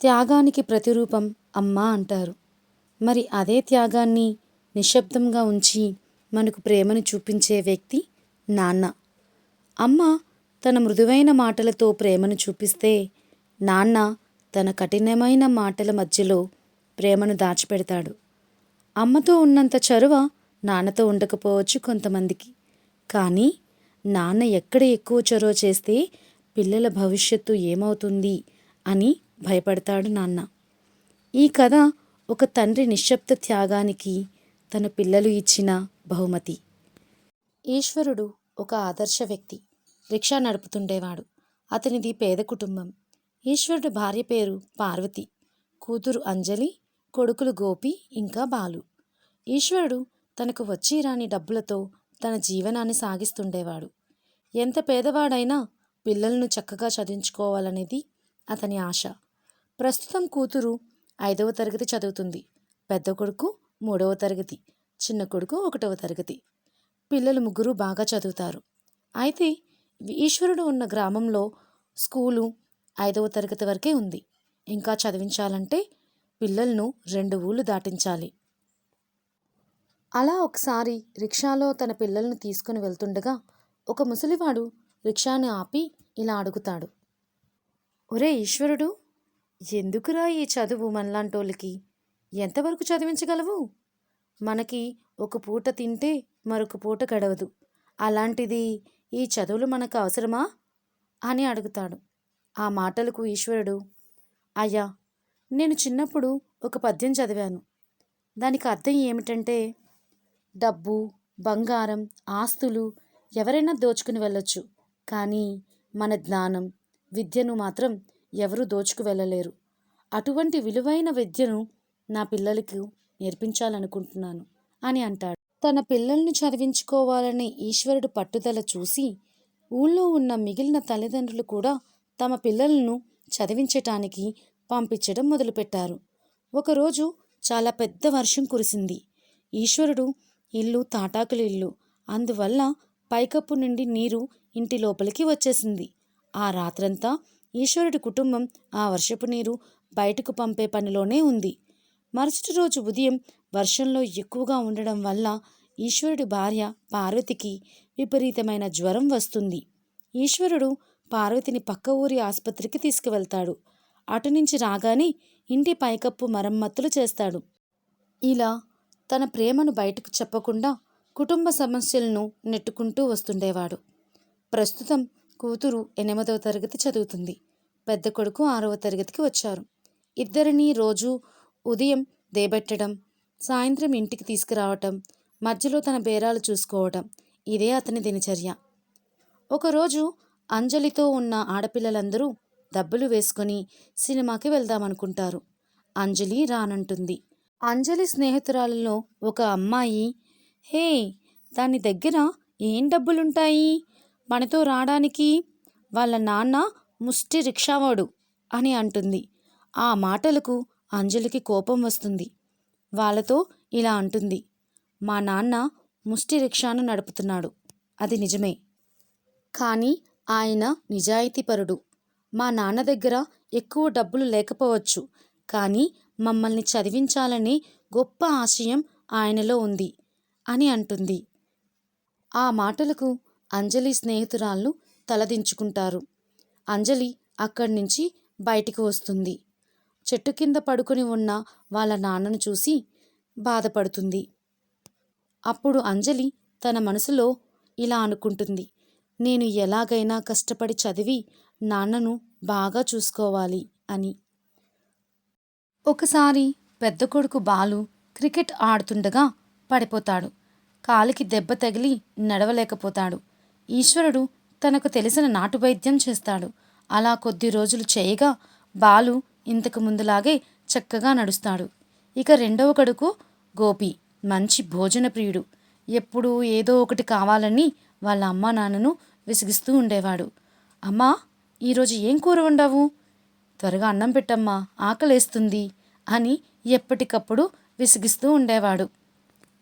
త్యాగానికి ప్రతిరూపం అమ్మ అంటారు. మరి అదే త్యాగాన్ని నిశ్శబ్దంగా ఉంచి మనకు ప్రేమను చూపించే వ్యక్తి నాన్న. అమ్మ తన మృదువైన మాటలతో ప్రేమను చూపిస్తే నాన్న తన కఠినమైన మాటల మధ్యలో ప్రేమను దాచిపెడతాడు. అమ్మతో ఉన్నంత చొరవ నాన్నతో ఉండకపోవచ్చు కొంతమందికి. కానీ నాన్న ఎక్కడ ఎక్కువ చొరవ చేస్తే పిల్లల భవిష్యత్తు ఏమవుతుంది అని భయపడతాడు నాన్న. ఈ కథ ఒక తండ్రి నిశ్శబ్ద త్యాగానికి తన పిల్లలు ఇచ్చిన బహుమతి. ఈశ్వరుడు ఒక ఆదర్శ వ్యక్తి. రిక్షా నడుపుతుండేవాడు. అతనిది పేద కుటుంబం. ఈశ్వరుడు భార్య పేరు పార్వతి. కూతురు అంజలి కొడుకులు గోపి ఇంకా బాలు. ఈశ్వరుడు తనకు వచ్చి రాని డబ్బులతో తన జీవనాన్ని సాగిస్తుండేవాడు. ఎంత పేదవాడైనా పిల్లలను చక్కగా చదివించుకోవాలనేది అతని ఆశ. ప్రస్తుతం కూతురు ఐదవ తరగతి చదువుతుంది. పెద్ద కొడుకు మూడవ తరగతి చిన్న కొడుకు ఒకటవ తరగతి. పిల్లలు ముగ్గురు బాగా చదువుతారు. అయితే ఈశ్వరుడు ఉన్న గ్రామంలో స్కూలు ఐదవ తరగతి వరకే ఉంది. ఇంకా చదివించాలంటే పిల్లలను రెండు ఊళ్ళు దాటించాలి. అలా ఒకసారి రిక్షాలో తన పిల్లలను తీసుకుని వెళ్తుండగా ఒక ముసలివాడు రిక్షాను ఆపి ఇలా అడుగుతాడు. ఒరే ఈశ్వరుడు ఎందుకురా ఈ చదువు మనలాంటోళ్ళకి? ఎంతవరకు చదివించగలవు? మనకి ఒక పూట తింటే మరొక పూట గడవదు. అలాంటిది ఈ చదువులు మనకు అవసరమా? అని అడుగుతాడు. ఆ మాటలకు ఈశ్వరుడు అయ్యా నేను చిన్నప్పుడు ఒక పద్యం చదివాను. దానికి అర్థం ఏమిటంటే డబ్బు బంగారం ఆస్తులు ఎవరైనా దోచుకుని వెళ్ళొచ్చు. కానీ మన జ్ఞానం విద్యను మాత్రం ఎవరూ దోచుకు వెళ్ళలేరు. అటువంటి విలువైన విద్యను నా పిల్లలకు నేర్పించాలనుకుంటున్నాను అని అంటాడు. తన పిల్లల్ని చదివించుకోవాలనే ఈశ్వరుడు పట్టుదల చూసి ఊళ్ళో ఉన్న మిగిలిన తల్లిదండ్రులు కూడా తమ పిల్లలను చదివించటానికి పంపించడం మొదలుపెట్టారు. ఒకరోజు చాలా పెద్ద వర్షం కురిసింది. ఈశ్వరుడు ఇల్లు తాటాకుల ఇల్లు అందువల్ల పైకప్పు నుండి నీరు ఇంటి లోపలికి వచ్చేసింది. ఆ రాత్రంతా ఈశ్వరుడి కుటుంబం ఆ వర్షపు నీరు బయటకు పంపే పనిలోనే ఉంది. మరుసటి రోజు ఉదయం వర్షంలో ఎక్కువగా ఉండడం వల్ల ఈశ్వరుడి భార్య పార్వతికి విపరీతమైన జ్వరం వస్తుంది. ఈశ్వరుడు పార్వతిని పక్క ఊరి ఆసుపత్రికి తీసుకువెళ్తాడు. అటు నుంచి రాగానే ఇంటి పైకప్పు మరమ్మతులు చేస్తాడు. ఇలా తన ప్రేమను బయటకు చెప్పకుండా కుటుంబ సమస్యలను నెట్టుకుంటూ వస్తుండేవాడు. ప్రస్తుతం కూతురు ఎనిమిదవ తరగతి చదువుతుంది. పెద్ద కొడుకు ఆరవ తరగతికి వచ్చారు. ఇద్దరిని రోజు ఉదయం దేబెట్టడం సాయంత్రం ఇంటికి తీసుకురావటం మధ్యలో తన బేరాలు చూసుకోవటం ఇదే అతని దినచర్య. ఒకరోజు అంజలితో ఉన్న ఆడపిల్లలందరూ డబ్బులు వేసుకొని సినిమాకి వెళ్దామనుకుంటారు. అంజలి రానంటుంది. అంజలి స్నేహితురాలలో ఒక అమ్మాయి హే దాని దగ్గర ఏం డబ్బులుంటాయి? మనతో రావడానికి వాళ్ళ నాన్న ముష్టి రిక్షావాడు అని అంటుంది. ఆ మాటలకు అంజలికి కోపం వస్తుంది. వాళ్ళతో ఇలా అంటుంది. మా నాన్న ముష్టి రిక్షాను నడుపుతున్నాడు. అది నిజమే. కానీ ఆయన నిజాయితీపరుడు. మా నాన్న దగ్గర ఎక్కువ డబ్బులు లేకపోవచ్చు. కానీ మమ్మల్ని చదివించాలనే గొప్ప ఆశయం ఆయనలో ఉంది అని అంటుంది. ఆ మాటలకు అంజలి స్నేహితురాళ్ళు తలదించుకుంటారు. అంజలి అక్కడి నుంచి బయటికి వస్తుంది. చెట్టు కింద పడుకొని ఉన్న వాళ్ళ నాన్నను చూసి బాధపడుతుంది. అప్పుడు అంజలి తన మనసులో ఇలా అనుకుంటుంది. నేను ఎలాగైనా కష్టపడి చదివి నాన్నను బాగా చూసుకోవాలి అని. ఒకసారి పెద్ద కొడుకు బాలు క్రికెట్ ఆడుతుండగా పడిపోతాడు. కాలికి దెబ్బ తగిలి నడవలేకపోతాడు. ఈశ్వరుడు తనకు తెలిసిన నాటు వైద్యం చేస్తాడు. అలా కొద్ది రోజులు చేయగా బాలు ఇంతకు ముందులాగే చక్కగా నడుస్తాడు. ఇక రెండవ కొడుకు గోపి మంచి భోజన ప్రియుడు. ఎప్పుడూ ఏదో ఒకటి కావాలని వాళ్ళ అమ్మా నాన్నను విసిగిస్తూ ఉండేవాడు. అమ్మా ఈరోజు ఏం కూర వండావు? త్వరగా అన్నం పెట్టమ్మా ఆకలేస్తుంది అని ఎప్పటికప్పుడు విసిగిస్తూ ఉండేవాడు.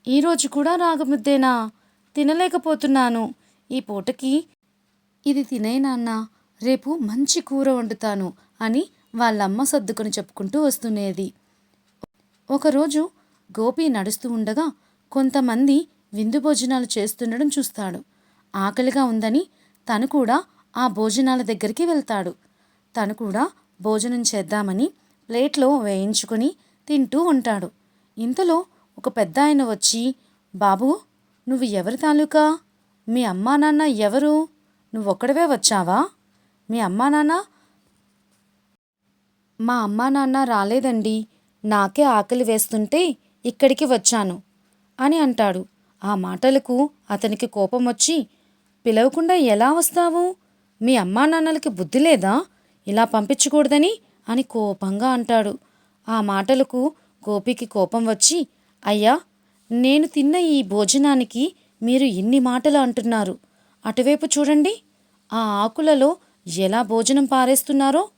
ఈరోజు కూడా రాగముద్దేనా? తినలేకపోతున్నాను. ఈ పూటకి. ఇది తినే నాన్న రేపు మంచి కూర వండుతాను అని వాళ్ళమ్మ సర్దుకొని చెప్పుకుంటూ వస్తునేది ఒకరోజు గోపి నడుస్తూ ఉండగా కొంతమంది విందు భోజనాలు చేస్తుండడం చూస్తాడు. ఆకలిగా ఉందని తను కూడా ఆ భోజనాల దగ్గరికి వెళ్తాడు. తను కూడా భోజనం చేద్దామని ప్లేట్లో వేయించుకొని తింటూ ఉంటాడు. ఇంతలో ఒక పెద్ద ఆయన వచ్చి బాబు నువ్వు ఎవరి తాలూకా? మీ అమ్మా నాన్న ఎవరు? నువ్వొక్కడవే వచ్చావా? మీ అమ్మా నాన్న? మా అమ్మా నాన్న రాలేదండి. నాకే ఆకలి వేస్తుంటే ఇక్కడికి వచ్చాను అని అంటాడు. ఆ మాటలకు అతనికి కోపం వచ్చి పిలవకుండా ఎలా వస్తావు? మీ అమ్మా నాన్నలకి బుద్ధి లేదా? ఇలా పంపించకూడదని? అని కోపంగా అంటాడు. ఆ మాటలకు గోపికి కోపం వచ్చి అయ్యా నేను తిన్న ఈ భోజనానికి మీరు ఇన్ని మాటలు అంటున్నారు. అటువైపు చూడండి. ఆ ఆకులలో ఎలా భోజనం పారేస్తున్నారో?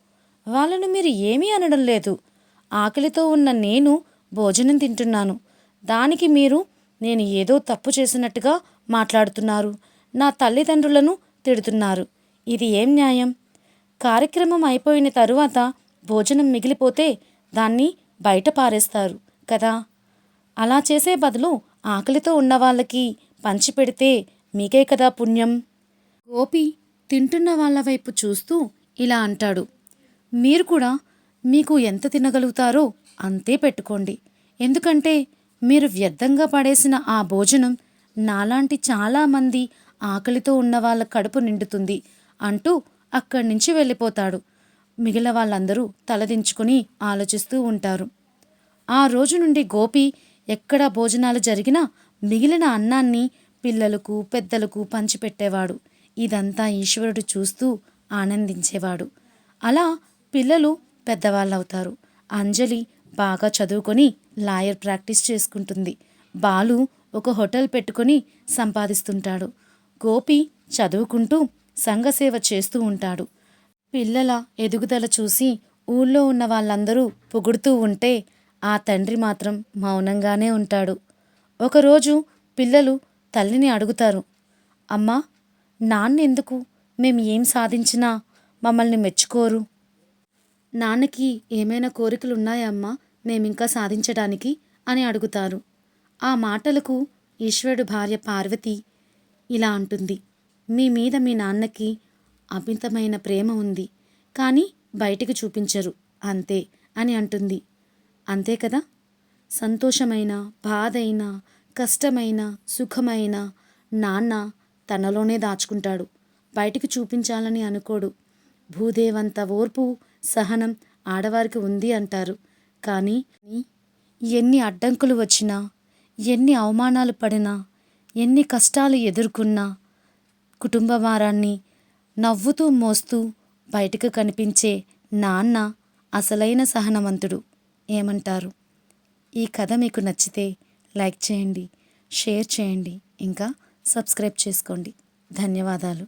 వాళ్ళను మీరు ఏమీ అనడం లేదు. ఆకలితో ఉన్న నేను భోజనం తింటున్నాను. దానికి మీరు నేను ఏదో తప్పు చేసినట్టుగా మాట్లాడుతున్నారు. నా తల్లిదండ్రులను తిడుతున్నారు. ఇది ఏం న్యాయం? కార్యక్రమం అయిపోయిన తరువాత భోజనం మిగిలిపోతే దాన్ని బయట పారేస్తారు కదా? అలా చేసే బదులు ఆకలితో ఉన్న వాళ్ళకి పంచిపెడితే మీకే కదా పుణ్యం? గోపి తింటున్న వాళ్ళ వైపు చూస్తూ ఇలా అంటాడు. మీరు కూడా మీకు ఎంత తినగలుగుతారో అంతే పెట్టుకోండి. ఎందుకంటే మీరు వ్యర్థంగా పడేసిన ఆ భోజనం నాలాంటి చాలామంది ఆకలితో ఉన్న వాళ్ళ కడుపు నిండుతుంది అంటూ అక్కడి నుంచి వెళ్ళిపోతాడు. మిగిలిన వాళ్ళందరూ తలదించుకుని ఆలోచిస్తూ ఉంటారు. ఆ రోజు నుండి గోపి ఎక్కడ భోజనాలు జరిగినా మిగిలిన అన్నాన్ని పిల్లలకు పెద్దలకు పంచిపెట్టేవాడు. ఇదంతా ఈశ్వరుడు చూస్తూ ఆనందించేవాడు. అలా పిల్లలు పెద్దవాళ్ళవుతారు. అంజలి బాగా చదువుకొని లాయర్ ప్రాక్టీస్ చేసుకుంటుంది. బాలు ఒక హోటల్ పెట్టుకొని సంపాదిస్తుంటాడు. గోపి చదువుకుంటూ సంఘసేవ చేస్తూ ఉంటాడు. పిల్లల ఎదుగుదల చూసి ఊళ్ళో ఉన్న వాళ్ళందరూ పొగుడుతూ ఉంటే ఆ తండ్రి మాత్రం మౌనంగానే ఉంటాడు. ఒకరోజు పిల్లలు తల్లిని అడుగుతారు అమ్మా నాన్నెందుకు? మేము ఏం సాధించినా మమ్మల్ని మెచ్చుకోరు. నాన్నకి ఏమైనా కోరికలు ఉన్నాయా అమ్మా? మేమింకా సాధించడానికి అని అడుగుతారు. ఆ మాటలకు ఈశ్వరుడు భార్య పార్వతి ఇలా అంటుంది మీ మీద మీ నాన్నకి అమితమైన ప్రేమ ఉంది కానీ బయటికి చూపించరు అంతే అని అంటుంది. అంతే కదా? సంతోషమైన బాధైన కష్టమైన సుఖమైన నాన్న తనలోనే దాచుకుంటాడు. బయటికి చూపించాలని అనుకోడు. భూదేవంత ఓర్పు సహనం ఆడవారికి ఉంది అంటారు. కానీ ఎన్ని అడ్డంకులు వచ్చినా ఎన్ని అవమానాలు పడినా ఎన్ని కష్టాలు ఎదుర్కొన్నా కుటుంబ భారాన్ని నవ్వుతూ మోస్తూ బయటకు కనిపించే నాన్న అసలైన సహనవంతుడు. ఏమంటారు? ఈ కథ మీకు నచ్చితే లైక్ చేయండి షేర్ చేయండి ఇంకా సబ్స్క్రైబ్ చేసుకోండి. ధన్యవాదాలు.